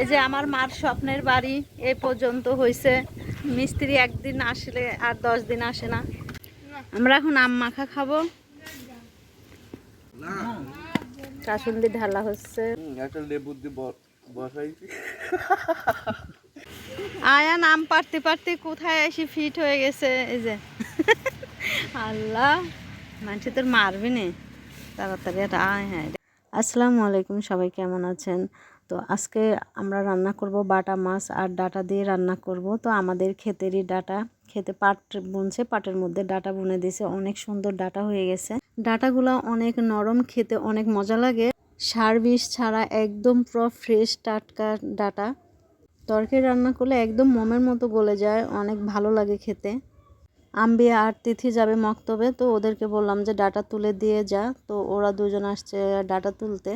এই যে আমার মার স্বপ্নের বাড়ি এ পর্যন্ত হয়েছে মিস্ত্রি একদিন আসলে আর দশ দিন আসে না। আমরা এখন আম মাখা খাব। কাসুন্দি ঢালা হচ্ছে। একটা লেবু দিয়ে বসাইছি। আয়ান আম পারতে পারতে কোথায় এসে ফিট হয়ে গেছে? এই যে। আল্লাহ মানুষ তোর মারবি নে। তাড়াতাড়ি একটা আয় হ্যাঁ আসসালামু আলাইকুম, সবাই কেমন আছেন? তো আজকে আমরা রান্না করব বাটা মাছ আর ডাটা দিয়ে রান্না করব। তো আমাদের ক্ষেতেরই ডাটা খেতে পাট বুনছে, পাটের মধ্যে ডাটা বুনে দিয়েছে। অনেক সুন্দর ডাটা হয়ে গেছে। ডাটাগুলো অনেক নরম, খেতে অনেক মজা লাগে। সার বিষ ছাড়া একদম পুরো ফ্রেশ টাটকা ডাটা। তরকারি রান্না করলে একদম মোমের মতো গলে যায়, অনেক ভালো লাগে খেতে। আম্বিয়া আর তিথি যাবে মক্তবে, তো ওদেরকে বললাম যে ডাটা তুলে দিয়ে যা। তো ওরা দুজন আসছে ডাটা তুলতে।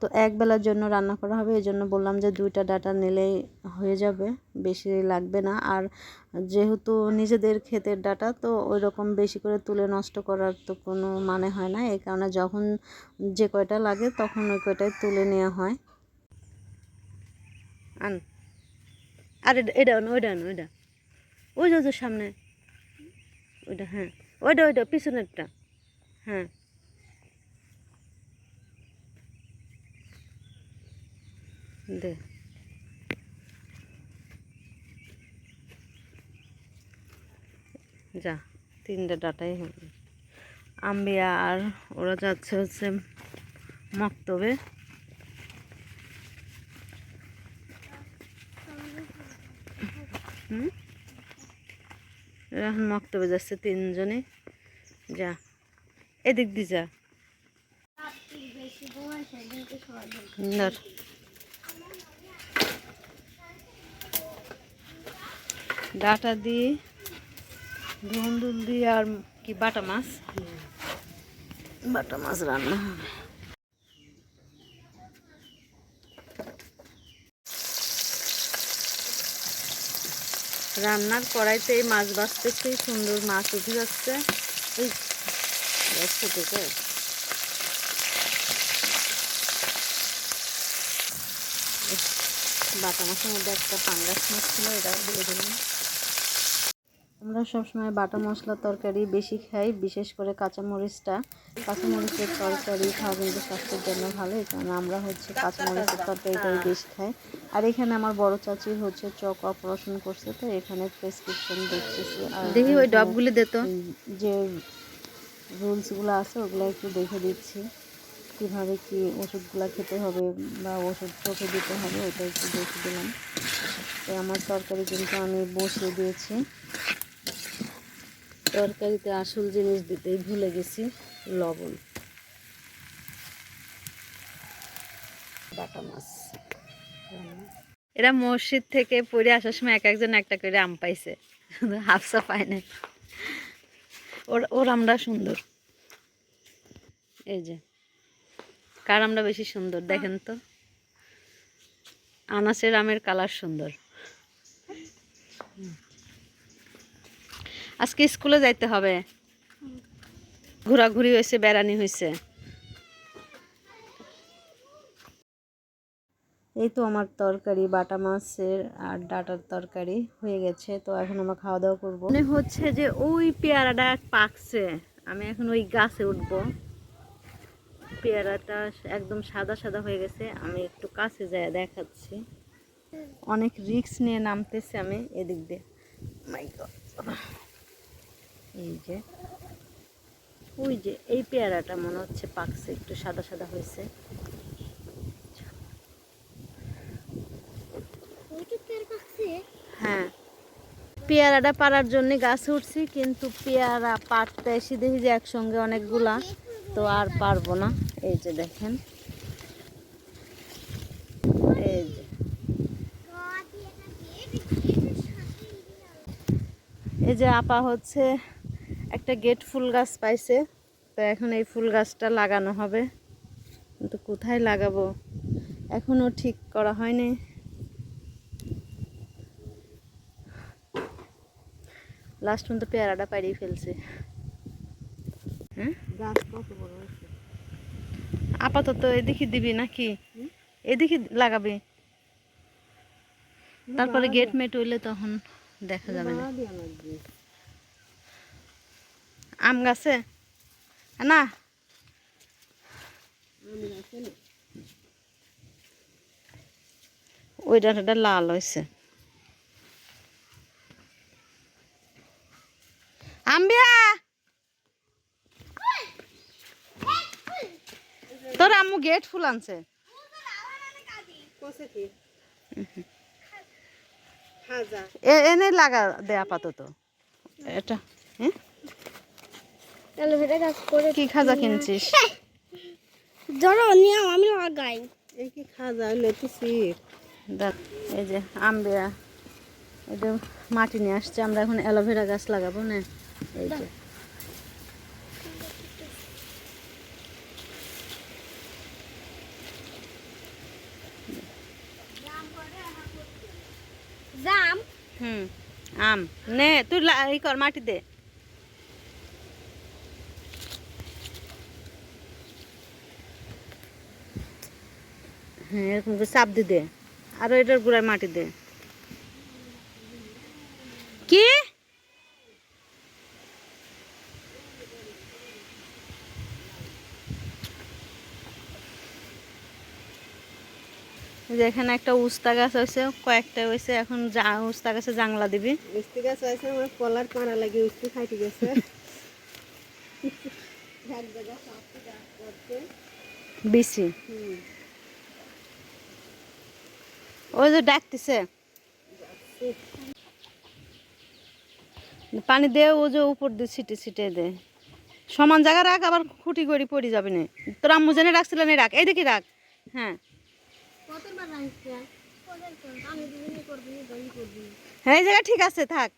তো এক বেলার জন্য রান্না করা হবে, এই জন্য বললাম যে দুইটা ডাটা নিলেই হয়ে যাবে, বেশি লাগবে না। আর যেহেতু নিজেদের ক্ষেতের ডাটা, তো ওই রকম বেশি করে তুলে নষ্ট করার তো কোনো মানে হয় না। এই কারণে যখন যে কয়টা লাগে, তখন ওই কয়টাই তুলে নেওয়া হয়। আন। আর এটা ওইটা ওইটা। ওই যে সামনে। ওইটা হ্যাঁ। ওইটা ওইটা, পিছনেরটা। হ্যাঁ। দে। যা, তিনটে ডাটাই হবে আম্বিয়া আর ওরা যাচ্ছে হচ্ছে মক্তবে। হুম? এখন মক্তবে যাচ্ছে তিনজনে। যা, এদিক দি যা। ডাটা দিয়ে, ধুন্দুল দিয়ে আর কি বাটা মাছ? বাটা মাছ রান্না হবে। রান্নার কড়াইতে এই মাছ বাছতেছি সুন্দর মাছ উঠে যাচ্ছে। এই থেকে বাটা মাছের মধ্যে একটা পাঙ্গাস মাছ ছিল, এটা দিয়ে দিলাম। আমরা সবসময় বাটা মশলা তরকারি বেশি খাই বিশেষ করে কাঁচামরিচটা। কাঁচামরিচের তরকারি খাওয়া কিন্তু স্বাস্থ্যের জন্য ভালো এই কারণে আমরা হচ্ছে কাঁচামরিচের তরকারিটাই বেশি খাই। আর এখানে আমার বড় চাচি হচ্ছে চক অপারেশন করছে তো এখানে প্রেসক্রিপশন দেখতেছি আর দেখি ওই ডবগুলি দে তো। এই যে রুলসগুলো আছে ওগুলো একটু দেখে দিচ্ছি। কীভাবে কি ওষুধগুলো খেতে হবে বা ওষুধ চোখে দিতে হবে ওটা একটু দেখে দিলাম। তো আমার তরকারি কিন্তু আমি বসিয়ে দিয়েছি। তরকারিতে আসল জিনিস দিতেই ভুলে গেছি, লবণ। বাটা মাছ। এরা মসজিদ থেকে পড়ে আসার সময় এক একজন একটা করে আম পাইছে। হাফসা পায় না ওর ওর আমটা সুন্দর। এই যে, কার আমরা বেশি সুন্দর দেখেন তো? আনাসের আমের কালার সুন্দর। আজকে স্কুলে যাইতে হবে। ঘোরাঘুরি হয়েছে, বেড়ানি হয়েছে। এই তো আমার তরকারি, বাটা মাছের আর ডাটার তরকারি হয়ে গেছে, তো এখন আমরা খাওয়া দাওয়া করব। মনে হচ্ছে যে ওই পেয়ারাটা পাকছে, আমি এখন ওই গাছে উঠবো। পেয়ারাটা একদম সাদা সাদা হয়ে গেছে, আমি একটু কাছে যাই দেখাচ্ছি। অনেক রিস্ক নিয়ে নামতেছি আমি এদিক দিয়ে। এই যে ওই যে এই পেয়ারাটা মনে হচ্ছে পাকছে একটু সাদা সাদা হয়েছে। হ্যাঁ। পেয়ারাটা পাড়ার জন্য গাছ উঠছি কিন্তু পেয়ারা পাড়তে এসে দেখি যে একসঙ্গে অনেকগুলা তো আর পারব না। এই যে দেখেন। এই যে। এই যে আপা হচ্ছে একটা গেট ফুল গাছ পাইছে তো এখন এই ফুল গাছটা লাগানো হবে। কিন্তু কোথায় লাগাবো? এখনও ঠিক করা হয়নি। লাস্ট পর্যন্ত পেয়ারাটা পাড়িয়ে ফেলছে। হ্যাঁ? আপাতত এদিকে দিবি নাকি? এদিকে লাগাবি। তারপরে গেট মেট হইলে তখন দেখা যাবে। না আম গাছে? না? ওই ডাঁটাটা লাল হয়েছে। আম্বিয়া! তোর আম্মু গেট ফুল আনছে। এ- এনে লাগা দে আপাতত। এটা হ্যাঁ? অ্যালোভেরা গাছ করে কি খাজা কিনছিস? ধরো নিয়ে আমি লাগাই। এই কি খাজা লেতেছি? দেখ এই যে আম্বিয়া এই যে মাটি নিয়ে আসছে আমরা এখন অ্যালোভেরা গাছ লাগাবো না। এই যে। জাম। হুম আম। নে তুই লা- ই কর মাটি দে। হ্যাঁ এরকম করে চাপ দি দে। আরও এটার গুড়ায় মাটি দে। কি? এই যে এখানে একটা উস্তা গাছ হয়েছে কয়েকটা হয়েছে এখন যা উস্তা গাছে জাংলা দিবি। মিষ্টি গাছ আছে আমার কলার পাড়া লাগে মিষ্টি খাইতে গেছে। বিসি ওই যে ডাকতেছে। পানি দে ও যে উপর দিয়ে ছিটে ছিটে দে। সমান জায়গা রাখ আবার খুঁটি গড়ি পড়ে যাবে না। তোর আম্মু জেনে রাখছিল না রাখ। এই দেখি রাখ। হ্যাঁ। হ্যাঁ এই জায়গা ঠিক আছে থাক।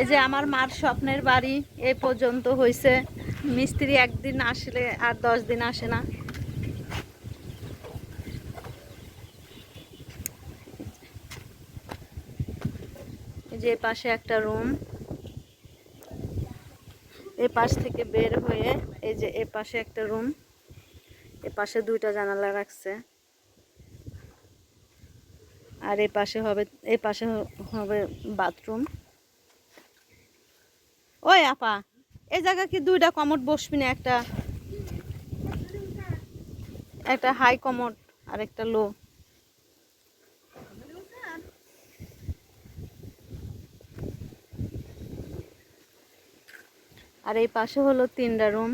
এই যে আমার মার স্বপ্নের বাড়ি এ পর্যন্ত হয়েছে মিস্ত্রি একদিন আসলে আর দশ দিন আসে না। যে পাশে একটা রুম। এ পাশ থেকে বের হয়ে এই যে এ পাশে একটা রুম। এ পাশে দুইটা জানালা রাখছে। আর এ পাশে হবে এ পাশে হবে বাথরুম। ওই আপা, এই জায়গা কি দুইটা কমোড বসবি না একটা? একটা হাই কমোড আর একটা লো আর এই পাশে হলো তিনটা রুম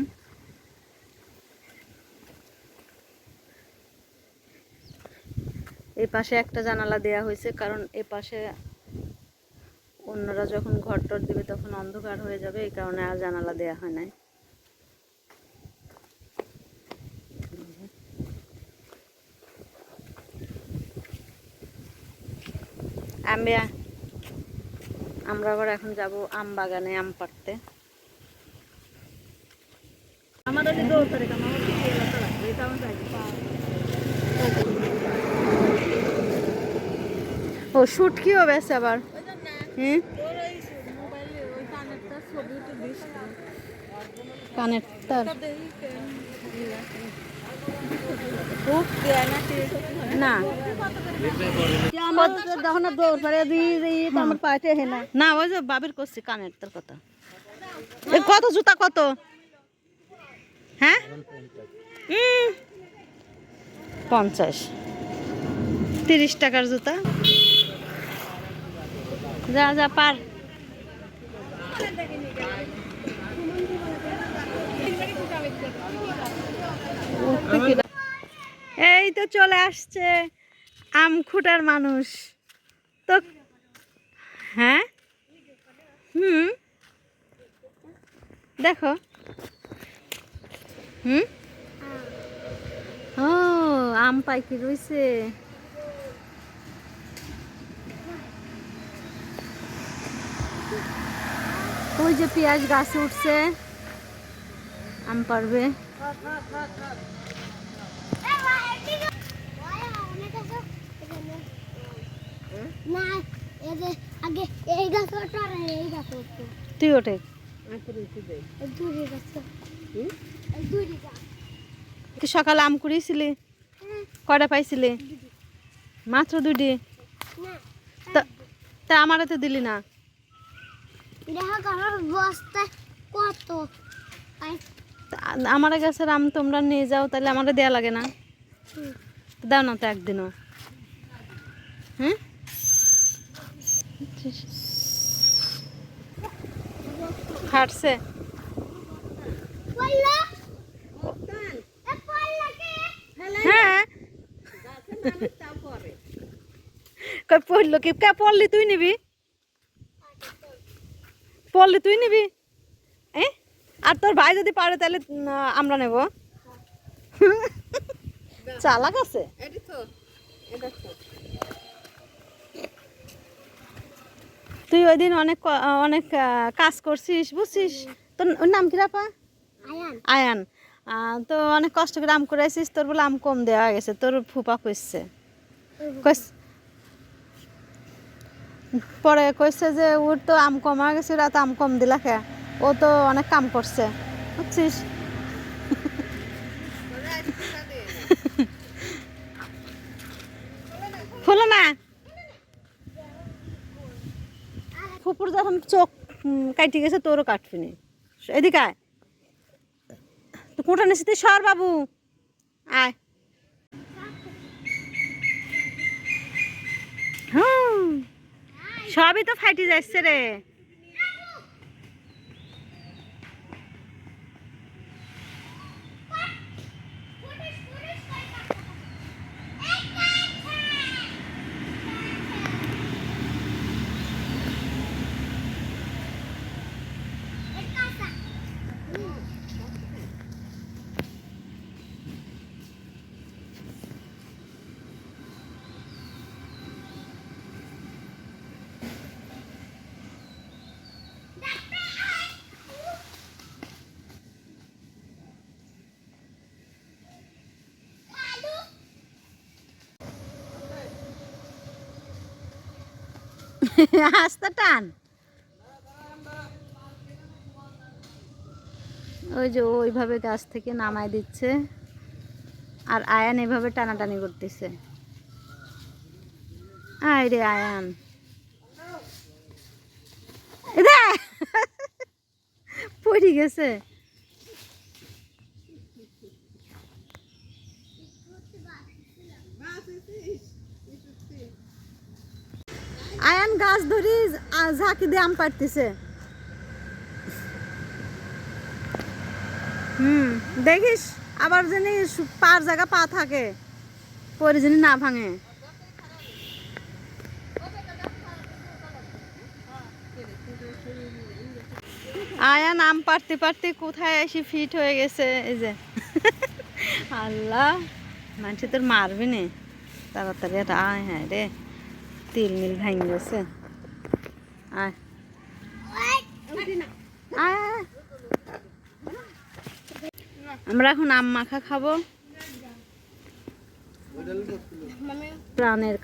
এই পাশে একটা জানালা দেয়া হয়েছে, কারণ এ পাশে অন্যরা যখন ঘর টর দিবে তখন অন্ধকার হয়ে যাবে, এই কারণে আর জানালা দেওয়া হয় নাই। আম্বিয়া, আমরা আবার এখন যাব আম বাগানে, আম পাড়তে। ও শুট কি হবে আবার। হুম কানের তার না। না ওই যে বাবির করছি কানের তার কথা কত জুতা কত? হ্যাঁ? পঞ্চাশ। তিরিশ টাকার জুতা। যা যা, পার। এই তো চলে আসছে আম খুঁটার মানুষ। তো হ্যাঁ? হুম। দেখো। হুম? ও, আম পাইকি রয়েছে ওই যে পেঁয়াজ গাছে উঠছে। আম পারবে। তুই ওঠে। সকালে আম কুড়িয়েছিলি? কয়টা পাইছিলি? মাত্র দুটি তা- তা আমারে তো দিলি না। দেখো কারোর বস্তা কত আই তা আমার গাছের আম তোমরা নিয়ে যাও, তাহলে আমারে দেয়া লাগে না। হুম। দাও না তো একদিনও। হ্যাঁ? ফাটছে পড়লা এ পড়লা কে হ্যাঁ। কই পড়ল কি? কে পড়লি? তুই নিবি? পড়লি তুই নিবি? এ? আর তোর ভাই যদি পারে তাহলে আমরা নেব। চালাক আছে। তুই ওই দিন অনেক অনেক কাজ করছিস বুঝছিস? তোর ওর নাম কি রাপা আয়ান। আয়ান। তো অনেক কষ্ট করে আম করেছিস তোর বলে আম কম দেওয়া গেছে তোর ফুপা কইছে কইস পরে কইছে যে ওর তো আম কমা গেছে ওরা তো আম কম দিলা খে। ও তো অনেক কাম করছে বুঝছিস? ফুলো না? ফুপুর যখন চোখ কাটি গেছে তোরও কাটবি নি। এদিকে আয়। তো কোনটা নিছিস তুই? সর বাবু। আয়। হুম। সবই তো ফাটি যাচ্ছে রে। আস্তে টান। ওই যে ওইভাবে গাছ থেকে নামায় দিচ্ছে। আর আয়ান এভাবে টানাটানি করতেছে। আয় রে আয়ান। পড়ে গেছে। আয়ান গাছ ধরি ঝাঁকি দিয়ে আম পাড়তেছে। হুম, দেখিস, আবার সু- পার জায়গা পা থাকে, পরে যেন না ভাঙে। আয়ান আম পারতে পারতে কোথায় এসে ফিট হয়ে গেছে, এই যে। আল্লাহ, মানুষ তোর মারবি নে। তাড়াতাড়ি আয় হ্যাঁ রে। তিল মিল ভাঙ গেছে। আয়। আয়। আমরা এখন আম মাখা খাব। প্রাণের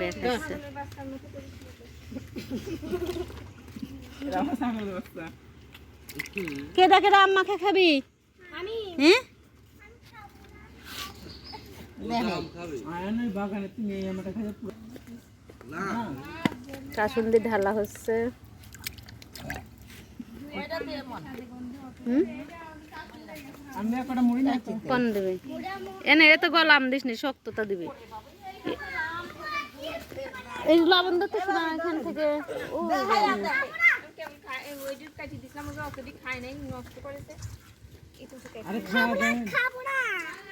বের হচ্ছে কেডা কেডা আম মাখা খাবি? হ্যাঁ কাসুন্দি ঢালা হচ্ছে। কোন দিবি? এনে, এ তো গলাম দিস নি, শক্ততা দিবি। এই লবণ তো না এখান থেকে। ও। আরে খাও খাও। এলে একবার এলে তো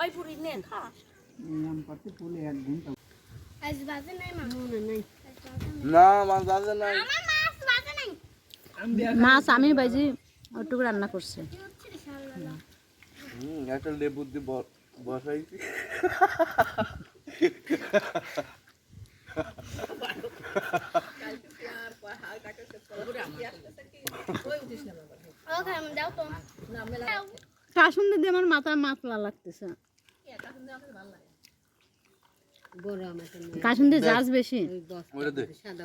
ওই পুরি নে খা আজ বাজে নাই মা। মনে নাই। না মাছ বাজে নাই। আমার মাছ বাজে নাই। মাছ আমি বাজি ওটুকু রান্না করছে। একটা লেবু দিয়ে বসাইছি। ওকে আমি দাও তো দিয়ে দিদি আমার মাথায় মাতলা লাগতেছে। কাশুন দিয়ে জাজ বেশি। সাদা